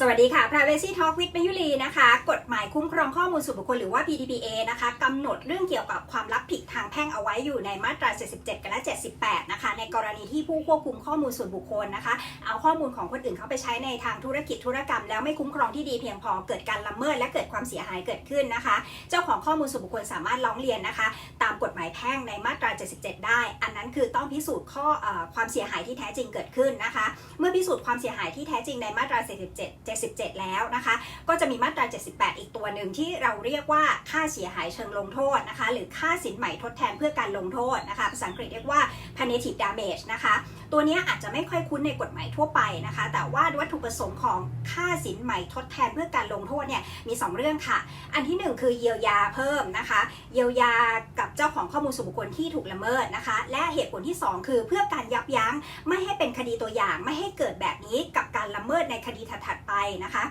สวัสดีค่ะ Privacy Talk with มยุรีนะคะ กฎหมายคุ้มครองข้อมูลส่วนบุคคลหรือว่า PDPA นะคะกำหนดเรื่องเกี่ยวกับความรับผิดทางแพ่งเอาไว้อยู่ในมาตรา 77 กับ 78 นะคะ ในกรณีที่ผู้ควบคุมข้อมูลส่วนบุคคลนะคะ เอาข้อมูลของคนอื่นเข้าไปใช้ในทางธุรกิจธุรกรรม แล้วไม่คุ้มครองที่ดีเพียงพอเกิดการละเมิดและเกิดความเสียหายเกิดขึ้นนะคะ เจ้าของข้อมูลส่วนบุคคลสามารถร้องเรียนนะคะ ตามกฎหมายแพ่งในมาตรา 77 ได้ อันนั้นคือต้องพิสูจน์ข้อเออความเสียหายที่แท้จริงเกิดขึ้นนะคะ เมื่อพิสูจน์ความเสียหายที่แท้จริงในมาตรา 77 77 แล้วนะคะ ก็จะมีมาตรา 78 อีกตัวหนึ่งที่เราเรียกว่าค่าเสียหายเชิงลงโทษนะคะ หรือค่าสินใหม่ทดแทนเพื่อการลงโทษนะคะ ภาษาอังกฤษเรียกว่า punitive damage นะคะ ตัวนี้อาจจะไม่ค่อยคุ้นในกฎหมายทั่วไปนะคะ แต่ว่าวัตถุประสงค์ของค่าสินใหม่ทดแทนเพื่อการลงโทษเนี่ยมี 2 เรื่องค่ะ อันที่ 1 คือเยียวยาเพิ่มนะคะ เยียวยากับเจ้าของข้อมูลส่วนบุคคลที่ถูกละเมิดนะคะ และเหตุผลที่ 2 คือเพื่อการยับยั้งไม่ให้เป็นคดีตัวอย่างไม่ให้เกิดแบบนี้กับการละเมิดในคดีถัดๆไปนะคะ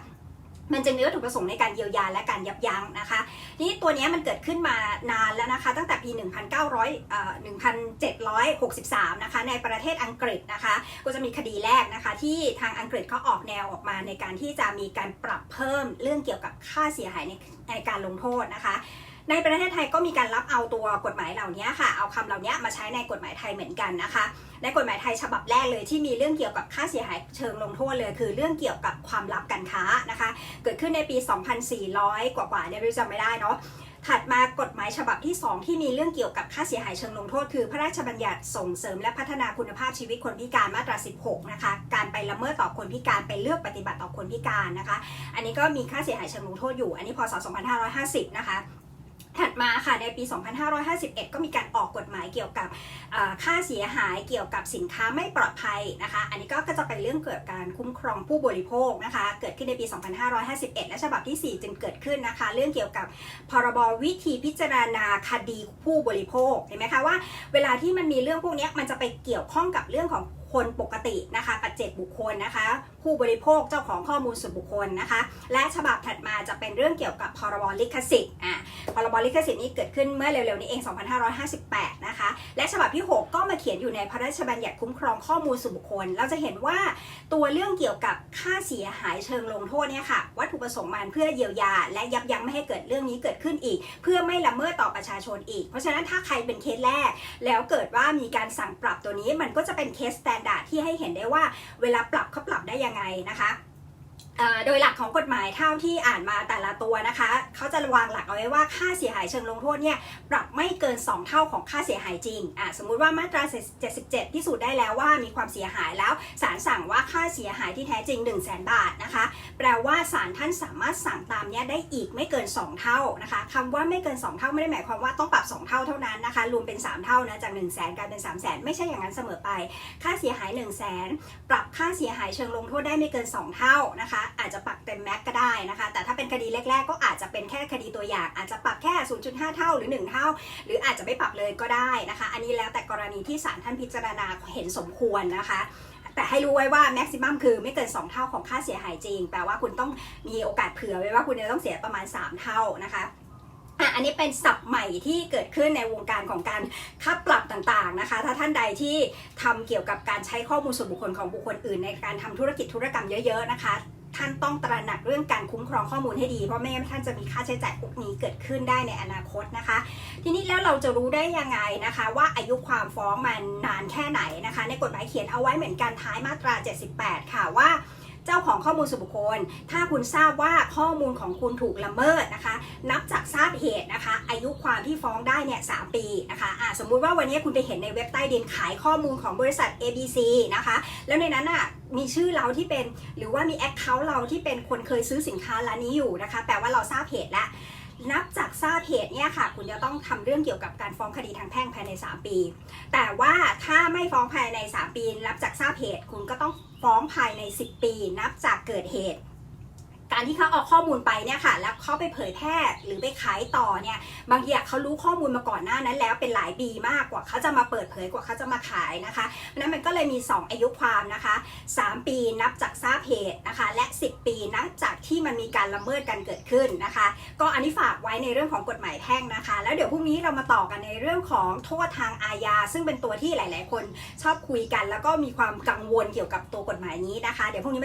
มันจะมีวัตถุประสงค์ในการเยียวยาและการยับยั้งนะคะนี่ตัวนี้มันเกิดขึ้นมานานแล้วนะคะ ตั้งแต่ปี 1900เอ่อ1763 นะคะ ในประเทศอังกฤษนะคะ ก็จะมีคดีแรกนะคะ ที่ทางอังกฤษเขาออกแนวออกมาในการที่จะมีการปรับเพิ่มเรื่องเกี่ยวกับค่าเสียหายในในการลงโทษนะคะ ในประเทศไทยก็มีการรับเอาตัวกฎหมายเหล่านี้ค่ะ เอาคำเหล่านี้มาใช้ในกฎหมายไทยเหมือนกันนะคะ ในกฎหมายไทยฉบับแรกเลยที่มีเรื่องเกี่ยวกับค่าเสียหายเชิงลงโทษเลย คือเรื่องเกี่ยวกับความลับการค้านะคะ เกิดขึ้นในปี 2400 กว่าๆเนี่ยเราจำไม่ได้เนาะถัดมากฎหมายฉบับที่ 2 ที่มีเรื่องเกี่ยวกับค่าเสียหายเชิงลงโทษ คือพระราชบัญญัติส่งเสริมและพัฒนาคุณภาพชีวิตคนพิการมาตรา 16 นะคะ การไปละเมิดต่อคนพิการไปเลือกปฏิบัติต่อคนพิการนะคะ อันนี้ก็มีค่าเสียหายเชิงลงโทษอยู่ อันนี้พศ 2550 นะคะ ถัดมาค่ะในปี 2551 ก็มีการออกกฎหมายเกี่ยวกับค่าเสียหายเกี่ยวกับสินค้าไม่ปลอดภัยนะคะ อันนี้ก็จะเป็นเรื่องเกี่ยวกับการคุ้มครองผู้บริโภคนะคะ เกิดขึ้นในปี 2551 และฉบับที่ 4 จึงเกิดขึ้นนะคะ เรื่องเกี่ยวกับพรบวิธีพิจารณาคดีผู้บริโภคเห็นไหมคะว่า เวลาที่มันมีเรื่องพวกนี้มันจะไปเกี่ยวข้องกับเรื่องของคนปกตินะคะปัจเจกบุคคลนะคะ ผู้บริโภคเจ้าของข้อมูลส่วนบุคคลนะคะ และฉบับถัดมาจะเป็นเรื่องเกี่ยวกับพรบลิขสิทธิ์อะพรบลิขสิทธิ์นี้เกิดขึ้นเมื่อเร็วๆนี้เอง 2558 นะคะ และฉบับที่ 6 ก็มาเขียนอยู่ในพระราชบัญญัติคุ้มครองข้อมูลส่วนบุคคล เราจะเห็นว่าตัวเรื่องเกี่ยวกับค่าเสียหายเชิงลงโทษเนี่ยค่ะ วัตถุประสงค์มันเพื่อเยียวยา และยับยั้งไม่ให้เกิดเรื่องนี้เกิดขึ้นอีก เพื่อไม่ละเมิดต่อประชาชนอีก เพราะฉะนั้นถ้าใครเป็นเคสแรก แล้วเกิดว่ามีการสั่งปรับตัวนี้มันก็จะเป็นเคสสแตนดาร์ดที่ให้เห็นได้ว่าเวลาปรับเขาปรับได้ยังไงนะคะ โดยหลักของกฎหมายเท่าที่อ่านมาแต่ละตัวนะคะเขาจะวางหลักเอาไว้ว่าค่าเสียหายเชิงลงโทษเนี่ยปรับไม่เกิน 2 เท่าของค่าเสียหายจริงอะสมมุติว่ามาตรา 77 ที่สูจน์ได้แล้วว่ามีความเสียหายแล้วศาลสั่งว่าค่า เสียหายที่แท้จริง 1 0 0 0 0แบาทนะคะ แปลว่าศาลท่านสามารถสั่งตามนี้ได้อีกไม่เกิน 2 เท่านะคะคำว่าไม่เกิน 2 เท่าไม่ได้หมายความว่าต้องปรับ 2 เท่าเท่านั้นนะคะ รวมเป็น 3 เท่านะจาก 1 0 0 0 0แสนกลายเป็น 3 0 0แสนไม่ใช่อย่างนั้นเสมอไป ค่าเสียหาย 1 0 0 0 0แสนปรับค่าเสียหายเชิงลงโทษได้ไม่เกิน 2 เท่านะคะ อาจจะปรับเต็มแม็กก็ได้นะคะ แต่ถ้าเป็นคดีแรก ๆ ก็อาจจะเป็นแค่คดีตัวอย่าง อาจจะปรับแค่ 0.5 เท่าหรือ 1 เท่า หรืออาจจะไม่ปรับเลยก็ได้นะคะ อันนี้แล้วแต่กรณีที่ศาลท่านพิจารณาเห็นสมควรนะคะ แต่ให้รู้ไว้ว่าแม็กซิมัมคือไม่เกิน 2 เท่าของค่าเสียหายจริง แปลว่าคุณต้องมีโอกาสเผื่อไว้ว่าคุณจะต้องเสียประมาณ 3 เท่านะคะอะอันนี้เป็นศัพท์ใหม่ที่เกิดขึ้นในวงการของการค่าปรับต่างๆนะคะ ถ้าท่านใดที่ทำเกี่ยวกับการใช้ข้อมูลส่วนบุคคลของบุคคลอื่น ในการทำธุรกิจธุรกรรมเยอะ ๆ นะคะ ท่านต้องตระหนักเรื่องการคุ้มครองข้อมูลให้ดี เพราะไม่งั้นท่านจะมีค่าใช้จ่ายพวกนี้เกิดขึ้นได้ในอนาคตนะคะ ทีนี้แล้วเราจะรู้ได้ยังไงนะคะ ว่าอายุความฟ้องมันนานแค่ไหนนะคะ ในกฎหมายเขียนเอาไว้เหมือนกันท้ายมาตรา 78 ค่ะว่า เจ้าของข้อมูลส่วนบุคคล ถ้าคุณทราบว่าข้อมูลของคุณถูกละเมิดนะคะ นับจากทราบเหตุนะคะ อายุความที่ฟ้องได้เนี่ยสปีนะคะอ่าสมมุติว่าวันนี้คุณไปเห็นในเว็บใต้ดินขายข้อมูลของบริษัท ABC นะคะ แล้วในนั้นอะมีชื่อเราที่เป็นหรือว่ามี Account เราที่เป็นคนเคยซื้อสินค้าร้านนี้อยู่นะคะ แปลว่าเราทราบเหตุแล้วนับจากทราบเหตุเนี่ยค่ะ คุณจะต้องทำเรื่องเกี่ยวกับการฟ้องคดีทางแพ่งภายใน 3 ปี แต่ว่าถ้าไม่ฟ้องภายใน 3 ปีนับจากทราบเหตุคุณก็ต้อง ฟ้องภายใน 10 ปี นับจากเกิดเหตุ การที่เขาเอาข้อมูลไปเนี่ยค่ะ แล้วเขาไปเผยแพร่หรือไปขายต่อเนี่ยบางทีเขารู้ข้อมูลมาก่อนหน้านั้น แล้วเป็นหลายปีมากกว่าเขาจะมาเปิดเผยกว่าเขาจะมาขายนะคะเพราะฉะนั้นมันก็เลยมี 2 อายุความนะคะ 3 ปีนับจากทราบเหตุนะคะ และ 10 ปีนับจากที่มันมีการละเมิดกันเกิดขึ้นนะคะ ก็อันนี้ฝากไว้ในเรื่องของกฎหมายแพ่งนะคะ แล้วเดี๋ยวพรุ่งนี้เรามาต่อกันในเรื่องของโทษทางอาญาซึ่งเป็นตัวที่หลาย ๆ คนชอบคุยกัน แล้วก็มีความกังวลเกี่ยวกับตัวกฎหมายนี้นะคะเดี๋ยวพรุ่งนี้